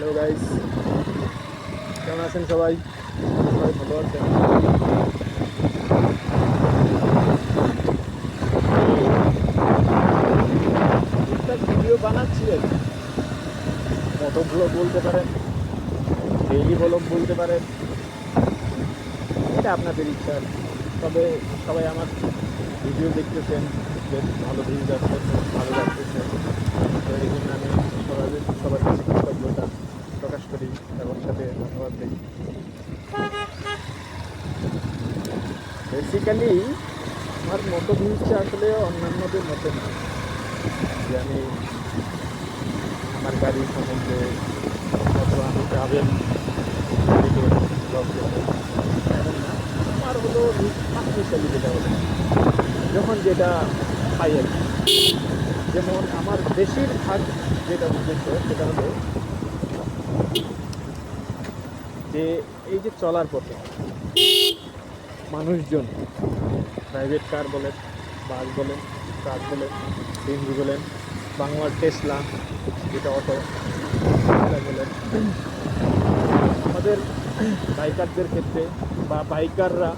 Hello guys কেমন আছেন সবাই? সবাই ভালো আছেন? ভিডিও বানাচ্ছি আর। মোটো ব্লগ বলতে পারেন ডেইলি ব্লগ বলতে পারেন। এটা আপনাদের ইচ্ছা। তবে সবাই আমার ভিডিও দেখতেছেন, বেশ ভালো ভিউজ আসছে, ভালো লাগতেছে। তো এই জন্য আমি সবাই সবার কাছে কৃতজ্ঞতা করি এবং সাথে ধন্যবাদ দিই। বেসিক্যালি আমার মতো ভিউজটা আসলে অন্যান্যদের মতো না। যে আমি আমার গাড়ি সম্বন্ধে অথবা আমি ট্রাভেল আমার হলো পাকিস্তানি যেটা হলো যখন যেটা পাই আর যেমন আমার বেশিরভাগ যেটা উদ্দেশ্য, সেটা হলো যে এই যে চলার পথে মানুষজন প্রাইভেট কার বলেন বাস বলেন ট্রাক বলেন সিএনজি বলেন বাংলার টেসলা যেটা অটো বলেন। আমাদের বাইকারদের ক্ষেত্রে বা বাইকাররা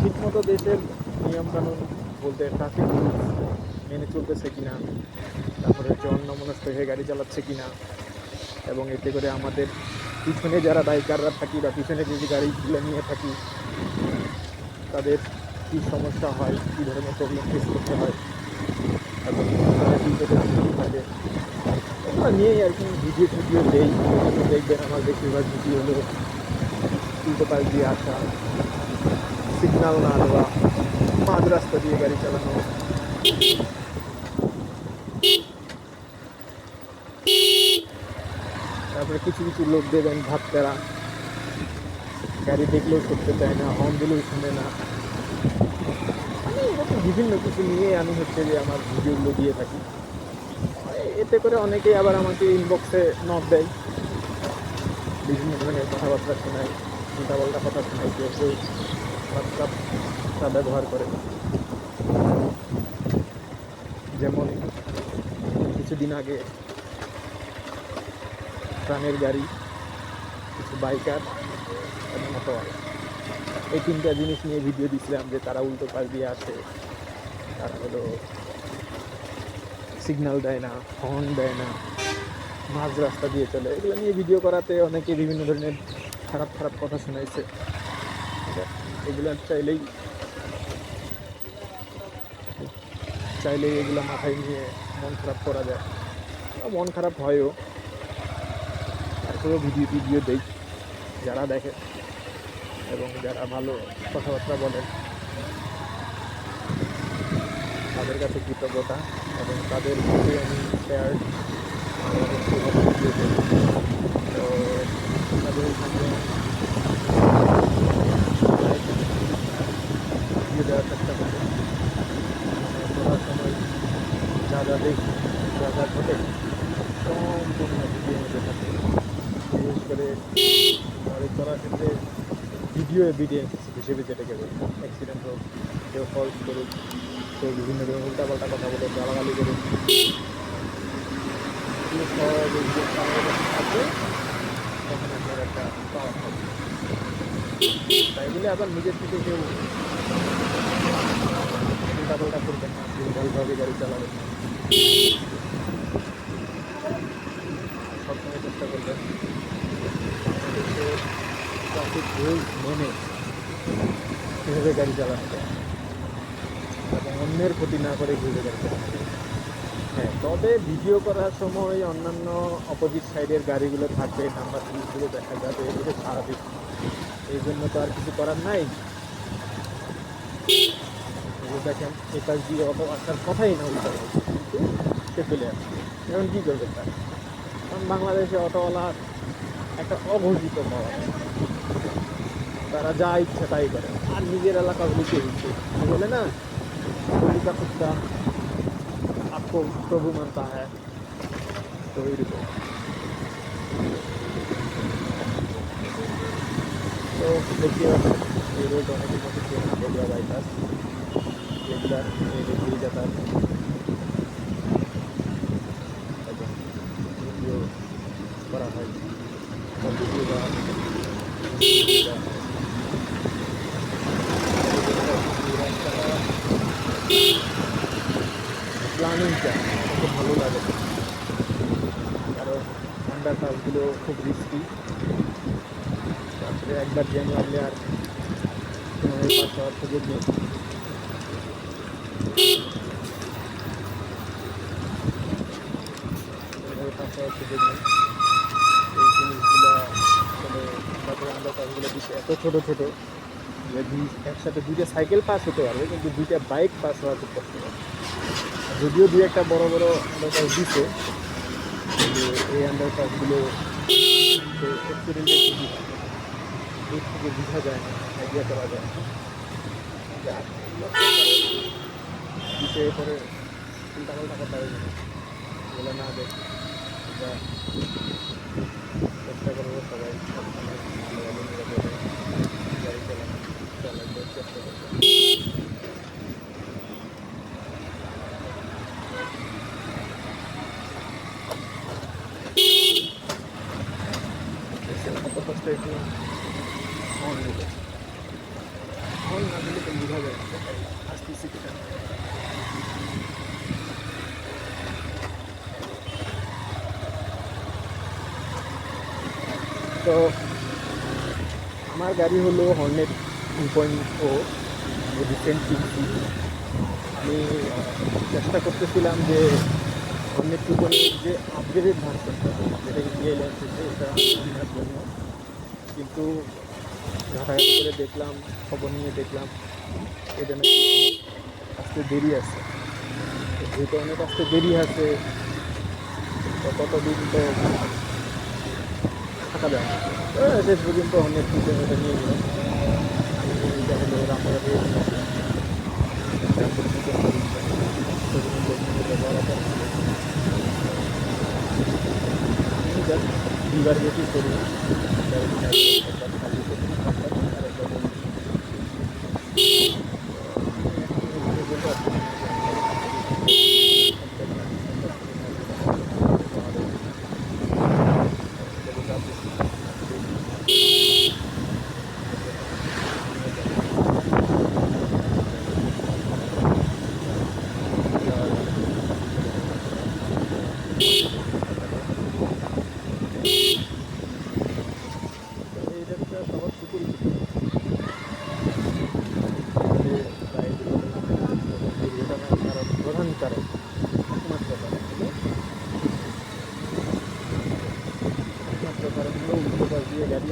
ঠিকমতো দেশের নিয়মকানুন বলতে ট্রাফিক রুলস মেনে চলতেছে কিনা, তারপরে হচ্ছে অন্যমনস্ক হয়ে গাড়ি চালাচ্ছে কিনা, এবং এতে করে আমাদের পিছনে যারা বাইকাররা থাকি বা পিছনে যদি গাড়িগুলো নিয়ে থাকি, তাদের কী সমস্যা হয়, কী ধরনের প্রবলেম ফেস করতে হয় এবং নিয়েই আর কি ভিডিও টিডিও দেই দেখবেন আমার বেশিরভাগ ভিডিও হলো উল্টো পাশ দিয়ে আসা সিগনাল না দেওয়া মাঝ রাস্তা দিয়ে গাড়ি চালানো তারপরে কিছু কিছু লোক দেবেন ভাত তেরা গাড়ি দেখলেও করতে চায় না হর্ন দিলেও শুনে না। এরকম বিভিন্ন কিছু নিয়ে আমি হচ্ছে যে আমার ভিডিওগুলো দিয়ে থাকি। এতে করে অনেকেই আবার আমাকে ইনবক্সে নক দেয়। বিভিন্ন ধরনের কথাবার্তা শোনায় উল্টাপাল্টা কথা শোনায় কেউ কেউ হোয়াটসঅ্যাপটা ব্যবহার করে। যেমন কিছুদিন আগে প্রাণের গাড়ি, কিছু বাইকার এবং অটোওয়ালা এই তিনটা জিনিস নিয়ে ভিডিও দিছিলাম যে তারা উল্টো পাশ দিয়ে আসে। তারা হলো সিগন্যাল দেয় না হর্ন দেয় না, মাঝ রাস্তা দিয়ে চলে। এগুলো নিয়ে ভিডিও করাতে অনেকে বিভিন্ন ধরনের খারাপ খারাপ কথা শোনাইছে এগুলো চাইলেই চাইলেই এগুলো মাথায় নিয়ে মন খারাপ করা যায়। মন খারাপ হয়ও। তারপরেও ভিডিও টিডিও দেই, যারা দেখে এবং যারা ভালো কথাবার্তা বলেন তাদের কাছে কৃতজ্ঞতা এবং তাদের মধ্যে আমি শেয়ার তো তাদের সঙ্গে দেওয়ার চেষ্টা করব। মানে সময় যা যা দেখি যা যা ঘটে সম্পূর্ণ ভিডিও মধ্যে থাকে করে গাড়ি চলার ক্ষেত্রে ভিডিও এভিডেন্স হিসেবে যেটাকে বলি অ্যাক্সিডেন্ট হোক, কেউ ফলস করুক, কেউ বিভিন্ন ধরনের উল্টাপাল্টা কথা বলে গালাগালি করুক। তখন একটা তাই বলে আবার নিজের থেকে কেউ উল্টাপাল্টা করবেন না ভুলভাবে গাড়ি চালাবেন না সবসময় চেষ্টা করবেন বাংলাদেশে ট্রাফিক রুলস মেনে। কীভাবে গাড়ি চালানো যায় এবং অন্যের ক্ষতি না করে ঘুরে গাড়ি চালানো হ্যাঁ তবে ভিডিও করার সময় অন্যান্য অপোজিট সাইডের গাড়িগুলো থাকবে নাম্বার পুলিশগুলো দেখা যাবে, এগুলো স্বাভাবিক। এই জন্য তো আর কিছু করার নাই। এই দেখেন, এপাশ দিয়ে অটো আসার কথাই না উল্টা কিন্তু সে চলে আসে। এখন কী করবে তার? কারণ বাংলাদেশে অটোওয়ালার একটা অঘোষিত পাওয়া তারা যা ইচ্ছা তাই করে। আর নিজের এলাকা হলিতে হচ্ছে বলে না হোলিকা কুত্তা আপকো প্রভু মানতা হ্যাঁ তো এইরকম। তো দেখতে পাচ্ছেন এই রোড অনেকের মতো চেনা বগুড়া বাইপাস রেগুলার এই রোড দিয়ে যাতায়াত এবং ভিডিও করা হয় প্ল্যানিংটা আমার খুব ভালো লাগে কারণ আন্ডার পাসগুলো খুব রিস্কি তারপরে একবার জ্যাম লাগলে আর এই জিনিসগুলো দিচ্ছে এত ছোটো ছোটো একসাথে দুইটা সাইকেল পাস হতে পারবে, কিন্তু দুইটা বাইক পাস হওয়া খুব কষ্ট যদিও দুই একটা বড় বড় আন্ডারপাস কিন্তু এই আন্ডারপাসগুলো অ্যাক্সিডেন্টের সুযোগ দূর থেকে বোঝা যায় না আইডিয়া করা যায় না। বিষয়ে পরে চিন্তা পাল্টা করতে হবে না এগুলো না দেখ চেষ্টা করব সবাই গাড়ি চালানো চালাতে চেষ্টা করব তো তো আমার গাড়ি হলো হর্নেট টু পয়েন্ট ও আমি চেষ্টা করতেছিলাম যে হর্নেট টু পয়েন্ট যে আপগ্রেডেড ভার্সনটা যেটা ইন্ডিয়ায় লঞ্চ হচ্ছে এটা কিন্তু ঘাটাঘাটি করে দেখলাম, খবর নিয়ে দেখলাম এটা নাকি আসতে দেরি আছে। যেহেতু অনেক আসতে দেরি আছে, তো ততদিন তো থাকা যায় শেষ পর্যন্ত অনেক কিছু এটা নিয়ে গেলাম। এটা হলো করি Thank you.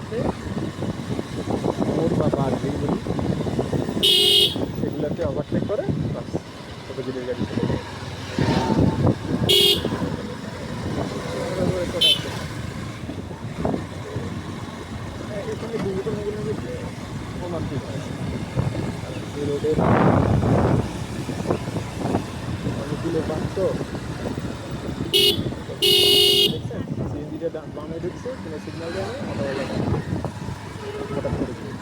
আছে। মোড় বা বলি সেগুলোকে ওভারটেক করে বাস। ছোটো গাড়ি চলে যায় এরকম record আছে। হ্যাঁ, এখানে দুর্ঘটনাগুলো হচ্ছে অমান্তিক হয় কারণ এই রোডের অনেকগুলো বাস তো দেখছেন সিএনজিটা বামে ঢুকছে কোনো সিগন্যাল দেয় না অটোওয়ালা হঠাৎ করে গিয়ে।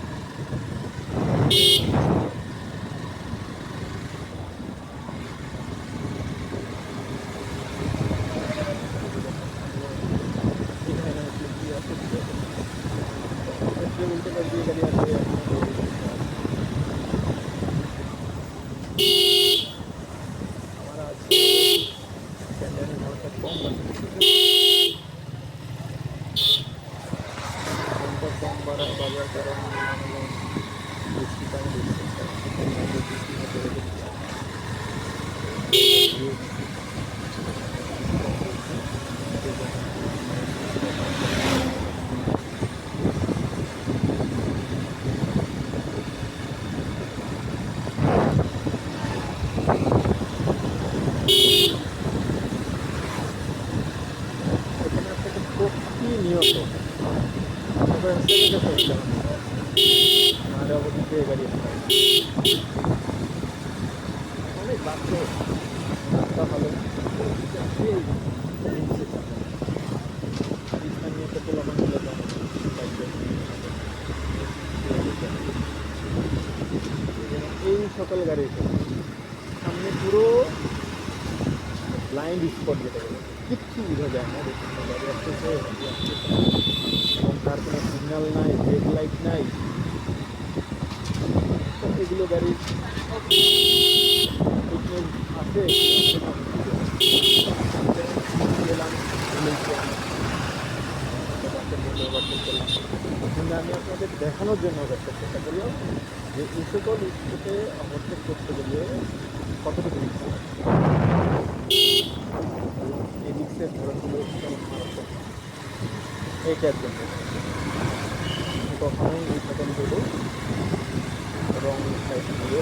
এখানে আসলে কি আছে কি আছে? ক্ষেত্রে উল্টো পাশ দিয়ে গাড়ি আসবে আমার আজকে স্যান্ডেলের ভাড়াটা কম লাগছে দামটা কম বাড়ার বাজার কারণ হলো বৃষ্টি পানি দিচ্ছে বৃষ্টি হতে রেখেছে এখানে আপনাকে প্রতিনিয়ত আপনার সেদিকে চলতে হবে নাহলে অবধি পেয়ে গাড়ি অনেক বাচ্চা রাস্তা ভালো এই নিচে চাপে। স্থানীয় একটা পোলাপানগুলো তো বাইকে। এই সকল গাড়ি সামনে পুরো ব্লাইন্ড স্পট যেটা বলে, কিচ্ছু বোঝা যায় না। গাড়ি আসতেছে গাড়ি এবং তার কোনো সিগন্যাল নাই ব্রেক লাইট নাই। এগুলো খুব আছে। আমি আপনাদের দেখানোর জন্য চেষ্টা করলাম যে এই সকল স্পোর্টে ওভারটেক করতে গেলে কতটুকু রিক্স এই রিক্সের জন্য কখনোই সকলগুলো রং সাইড দিয়ে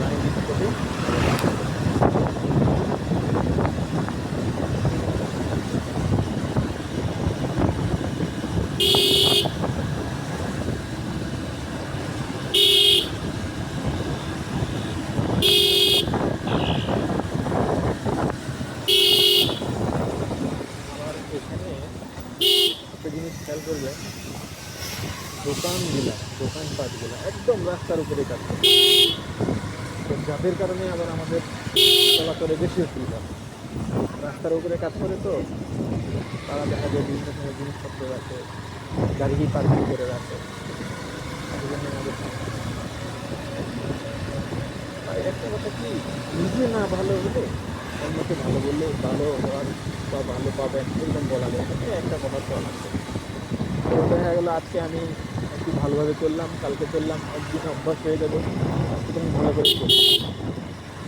লাইন স্পটে আবার এখানে একটা জিনিস খেয়াল করবেন দোকানগুলা দোকানপাটগুলা একদম রাস্তার উপরে কাজ করে। তো যাদের কারণে আবার আমাদের চলাচলে বেশি অসুবিধা। রাস্তার উপরে কাজ করে তো, তারা দেখা যায় বিভিন্ন সময় জিনিসপত্র রাখে, গাড়ি পার্কিং করে রাখে। একটা কথা কি, নিজে না ভালো হলে অন্যকে ভালো বললে ভালো হওয়ার বা ভালো পাবেন এরকম বলা যায়। একটা কথা তো আছে তো দেখা গেলো আজকে আমি একটু ভালোভাবে করলাম কালকে করলাম একদিন অভ্যাস হয়ে যাবে আজকে তুমি ভালো করে করব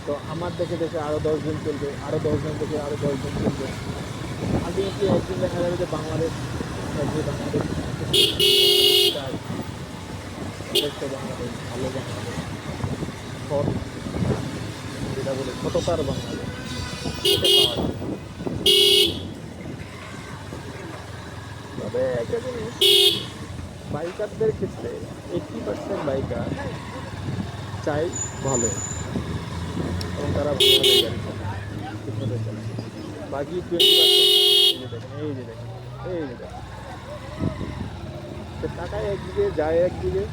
তো আমার দেখে দেখে আরও দশজন চলবে আরও দশজন দেখে আরও দশজন চলবে আলটিমেটলি একদিন দেখা যাবে যে বাংলাদেশ বাংলাদেশ বাংলাদেশ, ভালো বাংলাদেশ যেটা বলে সততার বাংলাদেশ। তবে একটা বাইকারদের ক্ষেত্রে এইটটি পার্সেন্ট বাইকার চাই ভালো এবং তারা চালায় বাকি টোয়েন্টি পার্সেন্ট এই যে দেখেন, এই যে দেখেন। টাকায় একদিকে যায় একদিকে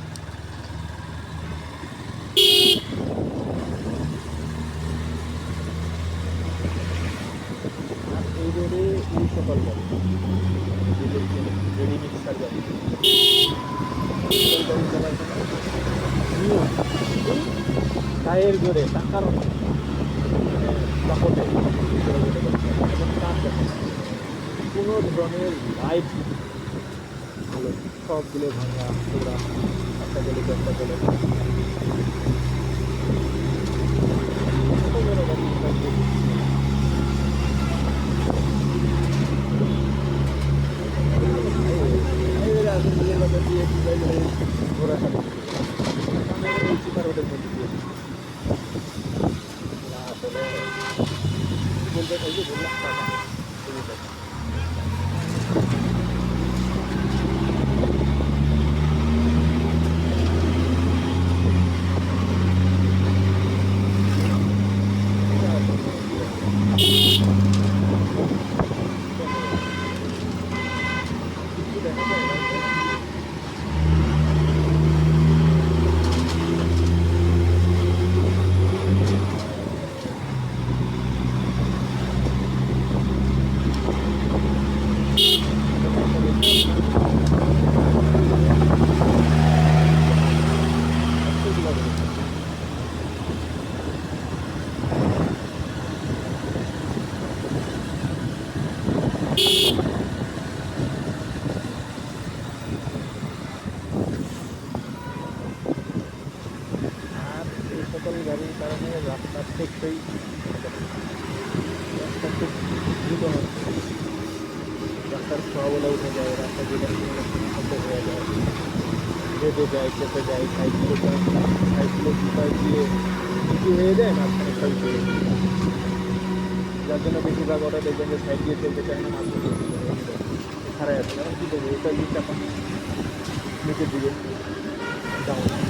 আর এই রোডে এই সকল গায়ের জোরে টাকার দাপটে তার কোনো ধরনের লাইট ভালো, সবগুলো ভাঙা পোড়া একটা গেলে একটা গেলে ছোট বড় গাড়ি সব দেখি। এই যে আসলে নিজের বাজার দিয়ে একটু যাই গেলে ঘোরাঘুরি সামনে এই চিপার রোডের মধ্যে দিয়ে না আসলে বলতে চাই যে বললাম টাকা এই যে টাকা। কিছু দেখা যায় না আর এই সকল গাড়ির কারণে রাস্তার টেকসই রাস্তা খুব দ্রুত হচ্ছে রাস্তার ছোঁয়াগুলো উঠে যায় রাস্তা দিয়ে শব্দ হয়ে যায় বেঁধে যায় চেপে যায় সাইকেলে যায় সাইকেলের উপায় দিয়ে নিচু হয়ে যায় মাঝখানে সাইড হয়ে যায় যার জন্য বেশিরভাগ অটো দেখবেন যে সাইড দিয়ে চলতে চায় না মাঝখানে খারাপ আছে কারণ কী করবে এটা দিয়ে চাপা নিচের দিকে ডাউন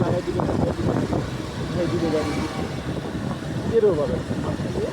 নামাই দিলে দিলে গাড়ি এরও বাবা দিয়ে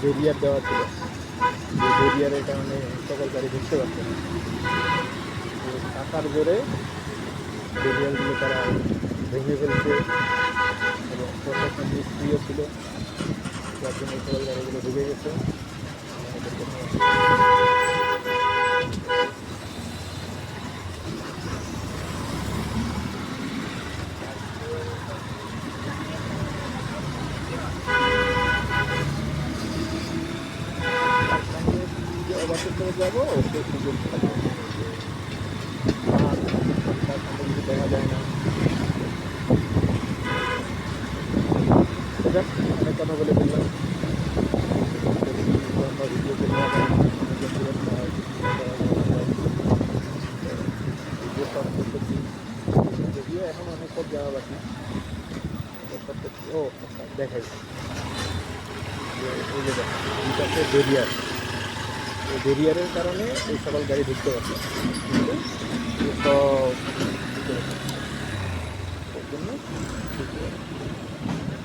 ব্যারিয়ার দেওয়া ছিল। যে ব্যারিয়ারের কারণে সকল গাড়ি ঘুরতে পারছে না। টাকার জোরে ব্যারিয়ারগুলো তারা ভেঙে ফেলছে এবং প্রশাসন নিষ্ক্রিয় ছিল। যার জন্য সকল গাড়িগুলো ডুবে গেছে। যাব সে সুযোগ দেখা যায় না অনেক কথা বলে ফেললাম। যদিও এখন অনেক পথ যাওয়া বাকি ও, দেখাই। এই যে দেখা দরিয়া আছে ব্যারিয়ারের কারণে এই সকল গাড়ি ঢুকতে পারছে